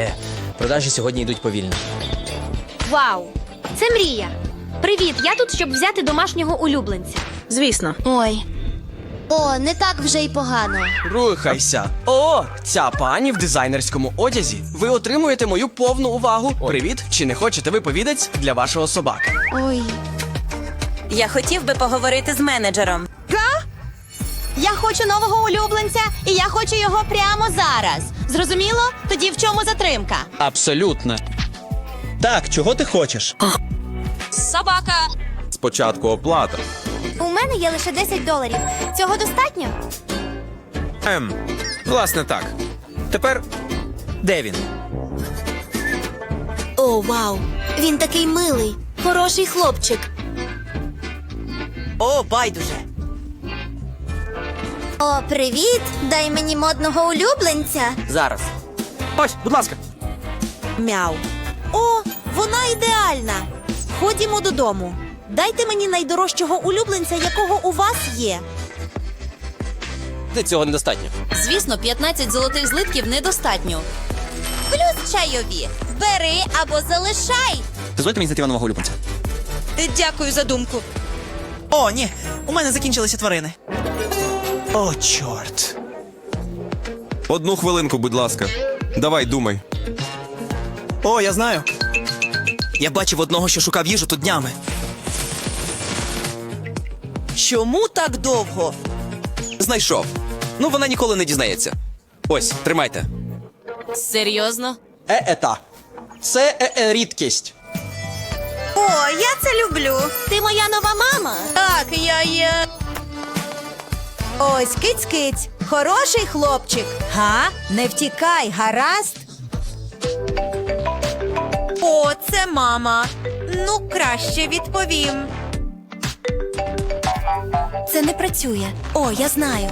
Е, продажі сьогодні йдуть повільно. Вау! Це мрія. Привіт, я тут, щоб взяти домашнього улюбленця. Звісно. Ой, О, не так вже й погано. Рухайся. О, ця пані в дизайнерському одязі. Ви отримуєте мою повну увагу. Привіт, чи не хочете ви повідець для вашого собаки? Ой. Я хотів би поговорити з менеджером. Я хочу нового улюбленця, і я хочу його прямо зараз. Зрозуміло? Тоді в чому затримка? Абсолютно. Так, чого ти хочеш? Собака! Спочатку оплата. у мене є лише 10 доларів. Цього достатньо? Ем, власне так. Тепер де він? О, вау. Він такий милий, хороший хлопчик. О, байдуже. О, привіт! Дай мені модного улюбленця. Зараз. Ось, будь ласка. Мяу. О, вона ідеальна. Ходімо додому. Дайте мені найдорожчого улюбленця, якого у вас є. Де цього недостатньо. Звісно, 15 золотих злитків недостатньо. Плюс чайові. Бери або залишай. Дозвольте мені знайти нового улюбленця. Дякую за думку. О, ні, у мене закінчилися тварини. О, чорт. Одну хвилинку, будь ласка. Давай, думай. О, я знаю. Я бачив одного, що шукав їжу тут днями. Чому так довго? Знайшов. Ну, вона ніколи не дізнається. Ось, тримайте. Серйозно? Е-ета. Це е-е рідкість. О, я це люблю. Ти моя нова мама. Так, я є. Ось киць-киць. Хороший хлопчик. Га? Не втікай, гаразд. О, це мама. Ну, краще відповім. Це не працює. О, я знаю.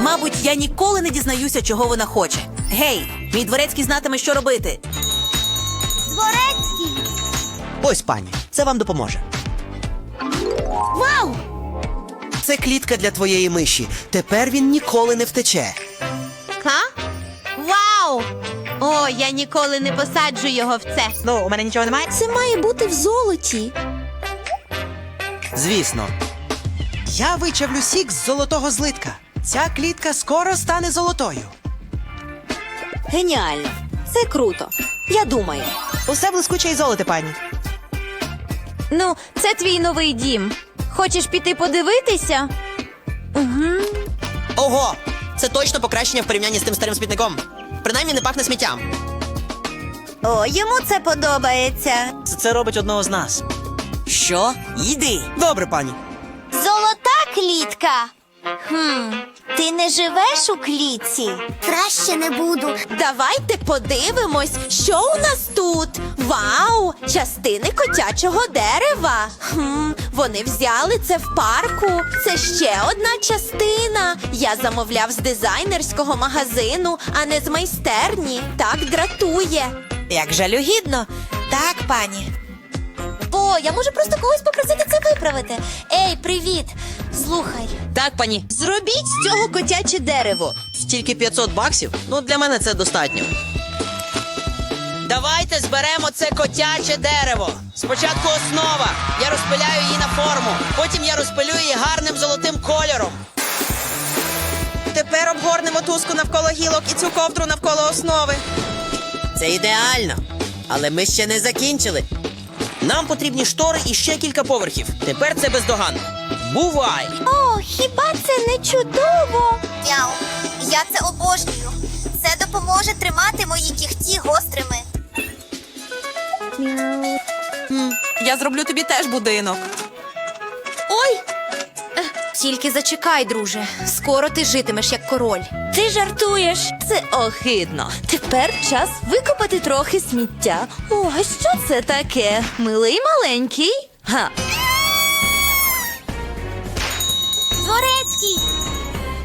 Мабуть, я ніколи не дізнаюся, чого вона хоче. Гей, мій дворецький знатиме, що робити. Дворецький. Ось, пані, це вам допоможе. Вау! Це клітка для твоєї миші. Тепер він ніколи не втече. Ха? Вау! О, я ніколи не посаджу його в це. Ну, у мене нічого немає. Це має бути в золоті. Звісно. Я вичавлю сік з золотого злитка. Ця клітка скоро стане золотою. Геніально. Це круто. Я думаю. Усе блискуче і золоте, пані. Ну, це твій новий дім. Хочеш піти подивитися? Ого! Це точно покращення в порівнянні з тим старим смітником. Принаймні не пахне сміттям. О, йому це подобається. Це, це робить одного з нас. Що? Йди! Добре, пані. Золота клітка. Хм, ти не живеш у клітці? Краще не буду. Давайте подивимось, що у нас тут. Вау! Частини котячого дерева. Хм, вони взяли це в парку. Це ще одна частина. Я замовляв з дизайнерського магазину, а не з майстерні. Так дратує. Як жалюгідно. Так, пані. О, я можу просто когось попросити це виправити. Ей, привіт! Слухай, Так, пані. Зробіть з цього котяче дерево. Стільки 500 баксів? Ну, для мене це достатньо. Давайте зберемо це котяче дерево. Спочатку основа. Я розпиляю її на форму. Потім я розпилю її гарним золотим кольором. Тепер обгорнемо туску навколо гілок і цю ковдру навколо основи. Це ідеально. Але ми ще не закінчили. Нам потрібні штори і ще кілька поверхів. Тепер це бездоганно. Бувай! О, хіба це не чудово? Мяу, я це обожнюю. Це допоможе тримати мої кігті гострими. Я зроблю тобі теж будинок. Ой! Тільки зачекай, друже. Скоро ти житимеш як король. Ти жартуєш. Це огидно. Тепер час викопати трохи сміття. О, а що це таке? Милий маленький. Га. Дворецький!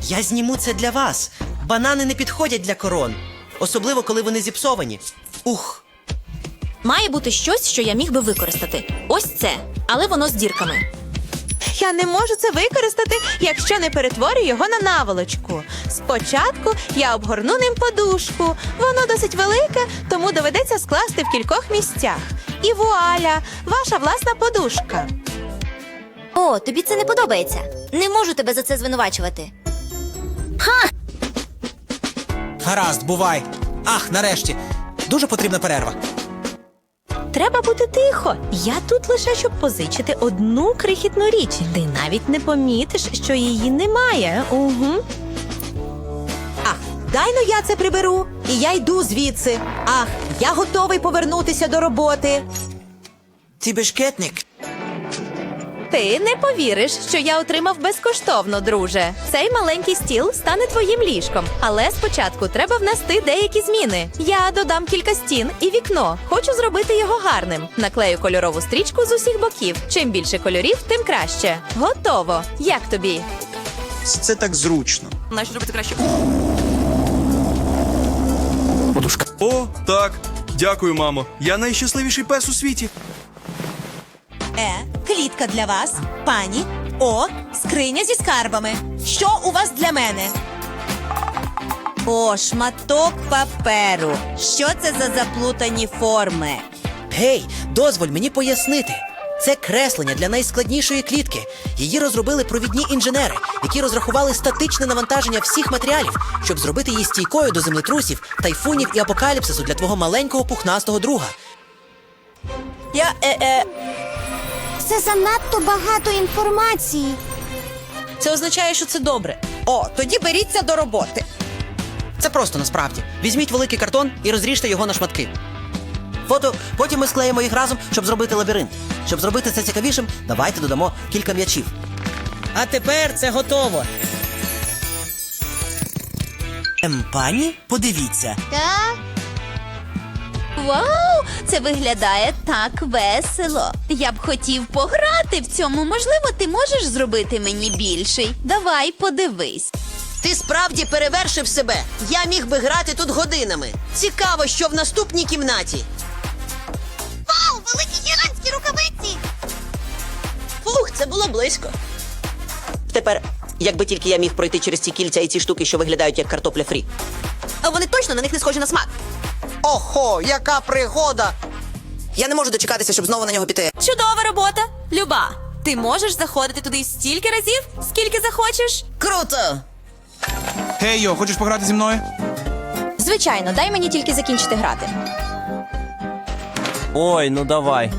Я зніму це для вас. Банани не підходять для корон. Особливо, коли вони зіпсовані. Ух. Має бути щось, що я міг би використати. Ось це, але воно з дірками. Я не можу це використати, якщо не перетворю його на наволочку. Спочатку я обгорну ним подушку. Воно досить велике, тому доведеться скласти в кількох місцях. І вуаля, ваша власна подушка. О, тобі це не подобається. Не можу тебе за це звинувачувати. Гаразд, бувай. Ах, нарешті. Дуже потрібна перерва. Треба бути тихо. Я тут лише щоб позичити одну крихітну річ. Ти навіть не помітиш, що її немає. Угу. Ах, дай ну я це приберу, і я йду звідси. Ах, я готовий повернутися до роботи. Ти бешкетник. Ти не повіриш, що я отримав безкоштовно, друже. Цей маленький стіл стане твоїм ліжком, але спочатку треба внести деякі зміни. Я додам кілька стін і вікно. Хочу зробити його гарним. Наклею кольорову стрічку з усіх боків. Чим більше кольорів, тим краще. Готово. Як тобі? Це так зручно. Нащо зробити краще? Подушка. О, так. Дякую, мамо. Я найщасливіший пес у світі. Е, клітка для вас, пані. О, скриня зі скарбами. Що у вас для мене? О, шматок паперу. Що це за заплутані форми? Гей, дозволь мені пояснити. Це креслення для найскладнішої клітки. Її розробили провідні інженери, які розрахували статичне навантаження всіх матеріалів, щоб зробити її стійкою до землетрусів, тайфунів і апокаліпсису для твого маленького пухнастого друга. Я е, е, Це занадто багато інформації. це означає, що це добре. О, тоді беріться до роботи. Це просто насправді. Візьміть великий картон і розріжте його на шматки. Фото, потім ми склеїмо їх разом, щоб зробити лабіринт. Щоб зробити це цікавішим, давайте додамо кілька м'ячів. А тепер це готово. Ем, пані, подивіться. Так. Вау, це виглядає так весело. Я б хотів пограти в цьому. Можливо, ти можеш зробити мені більший. Давай, подивись. Ти справді перевершив себе. Я міг би грати тут годинами. Цікаво, що в наступній кімнаті. Вау, великі гігантські рукавиці! Фух, це було близько. Тепер, якби тільки я міг пройти через ці кільця і ці штуки, що виглядають як картопля фрі. А вони точно на них не схожі на смак. Охо, яка пригода! Я не можу дочекатися, щоб знову на нього піти. Чудова робота, Люба. Ти можеш заходити туди стільки разів, скільки захочеш. Круто! Гей, йо, хочеш пограти зі мною? Звичайно, дай мені тільки закінчити грати. Ой, ну давай.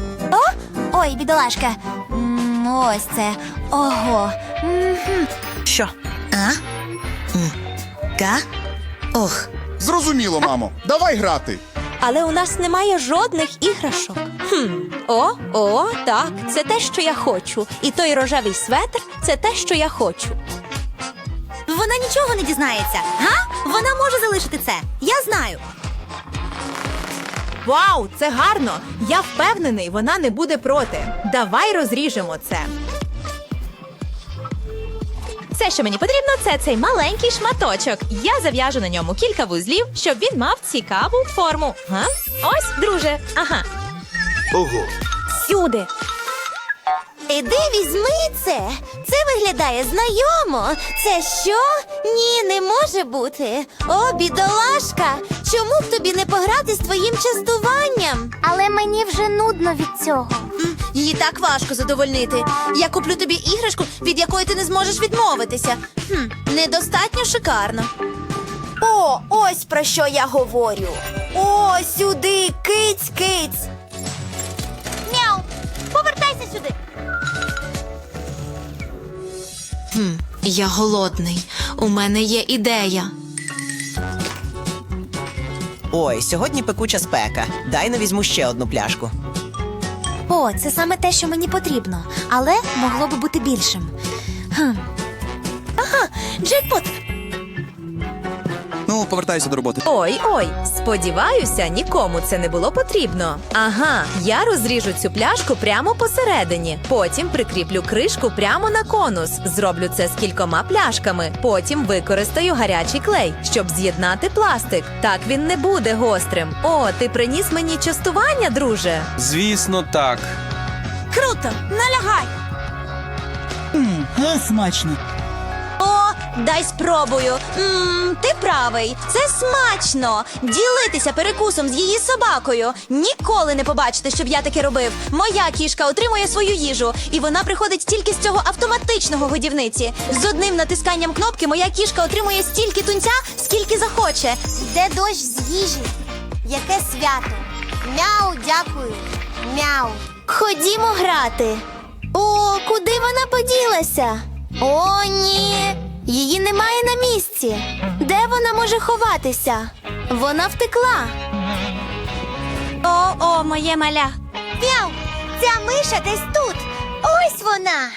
Ой, бідолашка. М, Ось це. Ого. Що? А? Га? Ох. Зрозуміло, мамо. Давай грати. Але у нас немає жодних іграшок. Хм. О, о, так, це те, що я хочу. І той рожевий светр це те, що я хочу. Вона нічого не дізнається. Га? Вона може залишити це. Я знаю. Вау, це гарно! Я впевнений, вона не буде проти. Давай розріжемо це. Все, що мені потрібно, це цей маленький шматочок. Я зав'яжу на ньому кілька вузлів, щоб він мав цікаву форму. Га? Ось, друже. Ага. Сюди. Іди візьми це. Це виглядає знайомо. Це що? Ні, не може бути. О, бідолашка. Чому б тобі не пограти з твоїм частуванням? Але мені вже нудно від цього. Її так важко задовольнити. Я куплю тобі іграшку, від якої ти не зможеш відмовитися. Хм, недостатньо шикарно. О, ось про що я говорю. О, сюди, киць, киць. Мяу, повертайся сюди. Я голодний. У мене є ідея. Ой, сьогодні пекуча спека. Дай не візьму ще одну пляшку. О, це саме те, що мені потрібно, але могло би бути більшим. Хм. Ага, джекпот! Повертайся до роботи. Ой, ой, сподіваюся, нікому це не було потрібно. Ага, я розріжу цю пляшку прямо посередині. Потім прикріплю кришку прямо на конус. Зроблю це з кількома пляшками. Потім використаю гарячий клей, щоб з'єднати пластик. Так він не буде гострим. О, ти приніс мені частування, друже. Звісно, так. Круто! Налягай! А, смачно. Дай спробую. Мм, ти правий, це смачно. Ділитися перекусом з її собакою. Ніколи не побачите, щоб я таке робив. Моя кішка отримує свою їжу, і вона приходить тільки з цього автоматичного годівниці. З одним натисканням кнопки моя кішка отримує стільки тунця, скільки захоче. Йде дощ з їжі. Яке свято. Мяу, дякую. Мяу. Ходімо грати. О, куди вона поділася? О, ні. Її немає на місці. Де вона може ховатися? Вона втекла. О, о, моє маля. Мяу, ця миша десь тут. Ось вона.